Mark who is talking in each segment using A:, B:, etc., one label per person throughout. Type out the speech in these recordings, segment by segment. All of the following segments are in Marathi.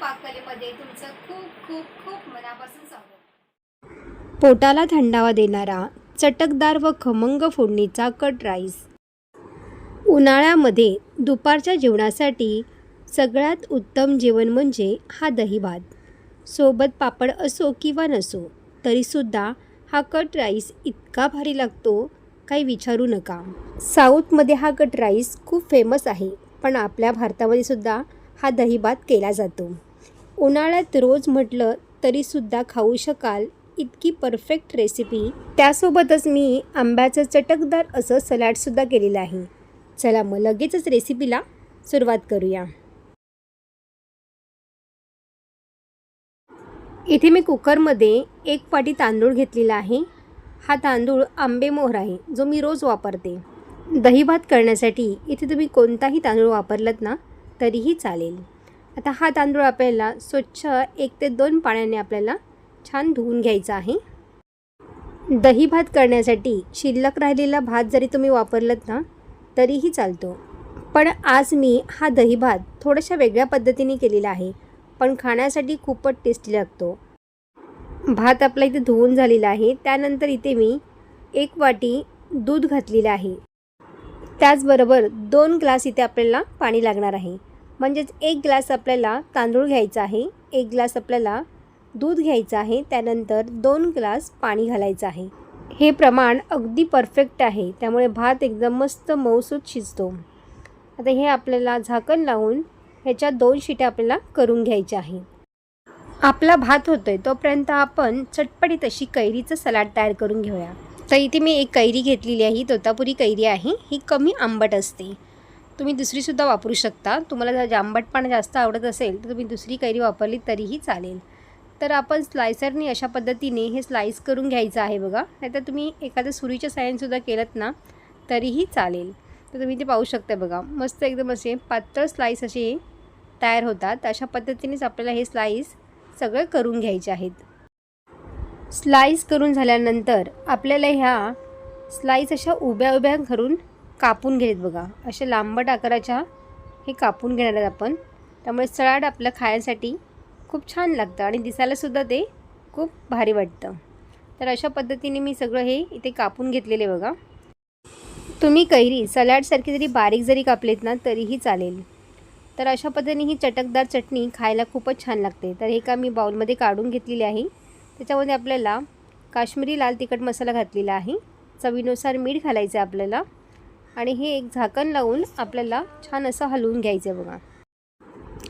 A: पाककलेमध्ये तुमचं खूप खूप खूप मनापासून स्वागत.
B: पोटाला थंडावा देणारा चटकदार व खमंग फोडणीचा कट राईस. उन्हाळ्यामध्ये दुपारच्या जेवणासाठी सगळ्यात उत्तम जेवण म्हणजे हा दही भात सोबत पापड असो किंवा नसो तरीसुद्धा हा कट राईस इतका भारी लागतो काही विचारू नका. साऊथमध्ये हा कट राईस खूप फेमस आहे पण आपल्या भारतामध्ये सुद्धा हा दही भात केला जातो. उन्हाळ्यात रोज म्हटलं तरीसुद्धा खाऊ शकाल इतकी परफेक्ट रेसिपी. त्यासोबतच मी आंब्याचं चटकदार असं सलाडसुद्धा केलेलं आहे. चला मग लगेचच रेसिपीला सुरुवात करूया. इथे मी कुकरमध्ये एक पाटी तांदूळ घेतलेला आहे. हा तांदूळ आंबेमोहर आहे जो मी रोज वापरते. दही भात करण्यासाठी इथे तुम्ही कोणताही तांदूळ वापरलात ना तरीही चालेल. आता हा तांदूळ आपल्याला स्वच्छ एक ते दोन पाण्याने आपल्याला छान धुवून घ्यायचा आहे. दही भात करण्यासाठी शिल्लक राहिलेला भात जरी तुम्ही वापरलात ना तरीही चालतो. पण आज मी हा दही भात थोड्याशा वेगळ्या पद्धतीने केलेला आहे पण खाण्यासाठी खूपच टेस्टी लागतो. भात आपला इथे धुवून झालेला आहे त्यानंतर इथे मी एक वाटी दूध घातलेलं आहे. त्याचबरोबर दोन ग्लास इथे आपल्याला पाणी लागणार आहे. म्हणजेच एक ग्लास आपल्याला तांदूळ घ्यायचा आहे एक ग्लास आपल्याला दूध घ्यायचं आहे त्यानंतर दोन ग्लास पाणी घालायचं आहे. हे प्रमाण अगदी परफेक्ट आहे त्यामुळे भात एकदम मस्त मऊसूत शिजतो. आता हे आपल्याला झाकण लावून ह्याच्या दोन शिट्या आपल्याला करून घ्यायच्या आहे. आपला भात होतोय तोपर्यंत आपण चटपटीत अशी कैरीचं सलाड तयार करून घेऊया. तर इथे मी एक कैरी घेतलेली आहे ही तोतापुरी कैरी आहे ही कमी आंबट असते. तुम्ही दुसरीसुद्धा वापरू शकता. तुम्हाला जर आंबटपणा जास्त आवडत असेल तर तुम्ही दुसरी कैरी वापरली तरीही चालेल. तर आपण स्लायसरनी अशा पद्धतीने हे स्लाईस करून घ्यायचं आहे बघा. नाहीतर तुम्ही एखाद्या सुरीच्या साह्यानेसुद्धा केलं ना तरीही चालेल. तर तुम्ही ते पाहू शकता बघा. मस्त एकदम असे पातळ स्लाईस असे तयार होतात. अशा पद्धतीनेच आपल्याला हे स्लाईस सगळं करून घ्यायचे आहेत. स्लाईस करून झाल्यानंतर आपल्याला ह्या स्लाईस अशा उभ्या उभ्या करून कापून घेत बघा. अशा लांबट आकाराच्या हे कापून घेणार आहेत आपण. त्यामुळे सलाड आपलं खाण्यासाठी खूप छान लागतं आणि दिसायलासुद्धा ते खूप भारी वाटतं. तर अशा पद्धतीने मी सगळं हे इथे कापून घेतलेले बघा. तुम्ही कैरी सलाडसारखी जरी बारीक जरी कापलेत ना तरीही चालेल. तर अशा पद्धतीने ही चटकदार चटणी खायला खूपच छान लागते. तर हे का मी बाउलमध्ये काढून घेतलेली आहे. त्याच्यामध्ये आपल्याला काश्मीरी लाल तिखट मसाला घातलेला आहे. चवीनुसार मीठ घालायचं आहे आपल्याला. आणि हे एक झाकण लावून आपल्याला छान असं हलवून घ्यायचं आहे बघा.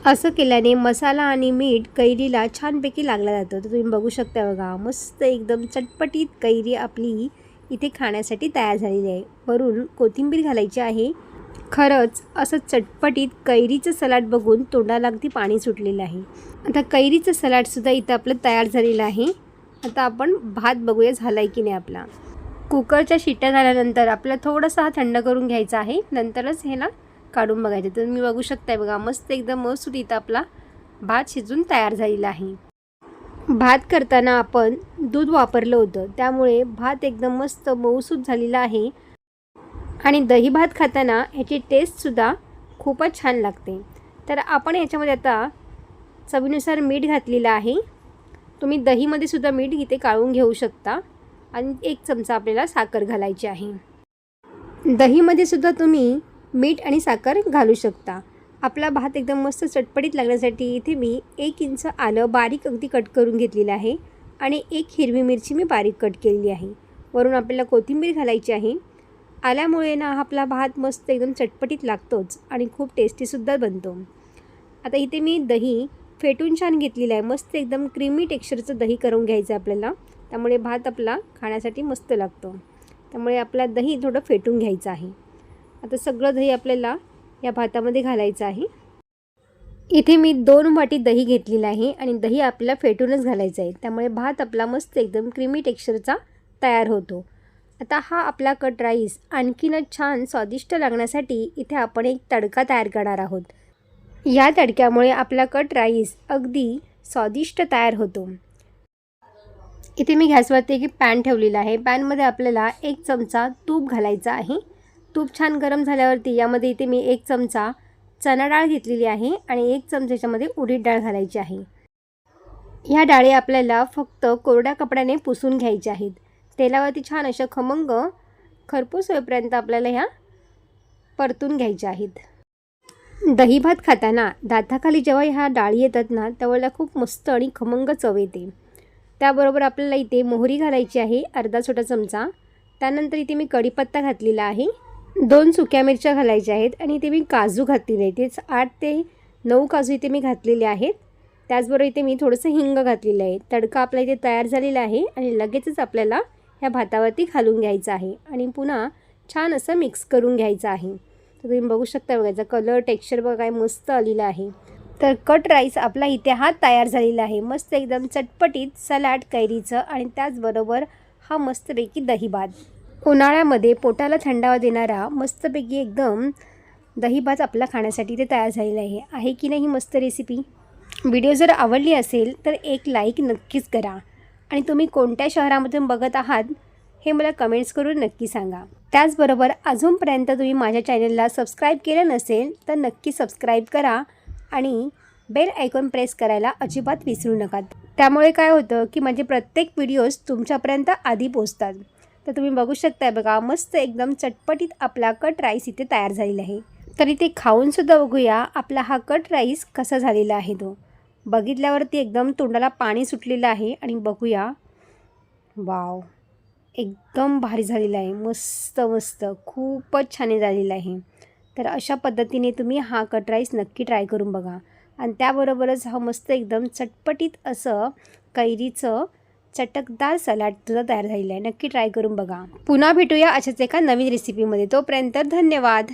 B: असं केल्याने मसाला आणि मीठ कैरीला छानपैकी लागला जातो. तर तुम्ही बघू शकता बघा मस्त एकदम चटपटीत कैरी आपली इथे खाण्यासाठी तयार झालेली आहे. वरून कोथिंबीर घालायची आहे. खरंच असं चटपटीत कैरीचं सलाड बघून तोंडाला अगदी पाणी सुटलेलं आहे. आता कैरीचं सलाडसुद्धा इथं आपलं तयार झालेलं आहे. आता आपण भात बघूया झाला आहे की नाही आपला. कुकरच्या शिट्ट्या झाल्यानंतर आपल्याला थोडंसं हा थंड करून घ्यायचा आहे. नंतरच ह्याला काढून बघायचं. तर तुम्ही बघू शकताय बघा मस्त एकदम मस्त इथं आपला भात शिजून तयार झालेला आहे. भात करताना आपण दूध वापरलं होतं. त्यामुळे भात एकदम मस्त मऊसूत झालेला आहे. आणि दही भात खाताना ह्याची टेस्टसुद्धा खूपच छान लागते. तर आपण याच्यामध्ये आता चवीनुसार मीठ घातलेलं आहे. तुम्ही दहीमध्ये सुद्धा मीठ इथे काढून घेऊ शकता. आणि एक चमचा आपल्याला साखर घालायची आहे. दहीमध्ये सुद्धा तुम्ही मीठ आणि साखर घालू शकता. आपला भात एकदम मस्त चटपटीत लागण्यासाठी इथे मी एक इंच आलं बारीक अगदी कट करून घेतलेलं आहे आणि एक हिरवी मिरची मी बारीक कट केलेली आहे. वरून आपल्याला कोथिंबीर घालायची आहे. आल्यामुळे ना आपला भात मस्त एकदम चटपटीत लागतोच आणि खूप टेस्टीसुद्धा बनतो. आता इथे मी दही फेटून छान घेतलेलं आहे. मस्त एकदम क्रीमी टेक्स्चरचं दही करून घ्यायचं आहे आपल्याला. त्यामुळे भात आपला खाण्यासाठी मस्त लागतो. त्यामुळे आपला दही थोडं फेटून घ्यायचं आहे. आता सगळं दही आपल्याला या भातामध्ये घालायचं आहे. इथे मी दोन वाटी दही घेतलेलं आहे आणि दही आपल्याला फेटूनच घालायचं आहे. त्यामुळे भात आपला मस्त एकदम क्रीमी टेक्स्चरचा तयार होतो. आता हा आपला कट राईस आणखीनच छान स्वादिष्ट लागण्यासाठी इथे आपण एक तडका तयार करणार आहोत. या तडक्यामुळे आपला कट राईस अगदी स्वादिष्ट तयार होतो. इथे मी गॅसवरती एक पॅन ठेवलेला आहे. पॅनमध्ये आपल्याला एक चमचा तूप घालायचा आहे. तूप छान गरम झाल्यावरती यामध्ये इथे मी एक चमचा चणा डाळ घेतलेली आहे आणि एक चमच्याच्यामध्ये उडीद डाळ घालायची आहे. ह्या डाळी आपल्याला फक्त कोरड्या कपड्याने पुसून घ्यायच्या आहेत. तेलावरती छान अशा खमंग खरपूस होईपर्यंत आपल्याला ह्या परतून घ्यायच्या आहेत. दही भात खाताना दाताखाली जेव्हा ह्या डाळी येतात ना त्यावेळेला खूप मस्त आणि खमंग चव येते. त्याबरोबर आपल्याला इथे मोहरी घालायची आहे अर्धा छोटा चमचा. त्यानंतर इथे मी कढीपत्ता घातलेला आहे. दोन सुक्या मिरच्या घालायच्या आहेत आणि इथे मी काजू घातलेले आहे तेच आठ ते नऊ काजू इथे मी घातलेले आहेत. त्याचबरोबर इथे मी थोडंसं हिंग घातलेलं आहे. तडका आपला इथे तयार झालेला आहे आणि लगेचच आपल्याला ह्या भातावरती घालून घ्यायचं आहे आणि पुन्हा छान असं मिक्स करून घ्यायचं आहे. तर तुम्ही बघू शकता बघा याचा कलर टेक्स्चर बघा काय मस्त आलेलं आहे. तर कट राईस आपला इथे हा तयार झालेला आहे. मस्त एकदम चटपटीत सलाड कैरीचं आणि त्याचबरोबर हा मस्तपैकी दही भात उन्हाळ्यामध्ये पोटाला थंडावा देणारा मस्तपैकी एकदम दही भात आपला खाण्यासाठी ते तयार झालेलं आहे. आहे की नाही मस्त रेसिपी व्हिडिओ जर आवडली असेल तर एक लाईक नक्कीच करा. आणि तुम्ही कोणत्या शहरामधून बघत आहात हे मला कमेंट्स करून नक्की सांगा. त्याचबरोबर अजूनपर्यंत तुम्ही माझ्या चॅनलला सबस्क्राईब केलं नसेल तर नक्की सबस्क्राईब करा आणि बेल आयकॉन प्रेस करायला अजिबात विसरू नका. त्यामुळे काय होतं की माझे प्रत्येक व्हिडिओज तुमच्यापर्यंत आधी पोचतात तर तुम्ही बघू शकताय बघा मस्त एकदम चटपटीत आपला कट राईस इथे तयार झालेला आहे. तर इथे खाऊनसुद्धा बघूया आपला हा कट राईस कसा झालेला आहे तो. बघितल्यावरती एकदम तोंडाला पाणी सुटलेलं आहे आणि बघूया. वाव एकदम भारी झालेलं आहे. मस्त मस्त. खूपच छान झालेलं आहे. तर अशा पद्धतीने तुम्ही हा कट राईस नक्की ट्राय करून बघा. आणि त्याबरोबरच हा मस्त एकदम चटपटीत असं कैरीचं चटकदार सलाड तुझा तयार झालेला आहे. नक्की ट्राय करून बघा. पुन्हा भेटूया अशाच एका नवीन रेसिपीमध्ये तोपर्यंत धन्यवाद.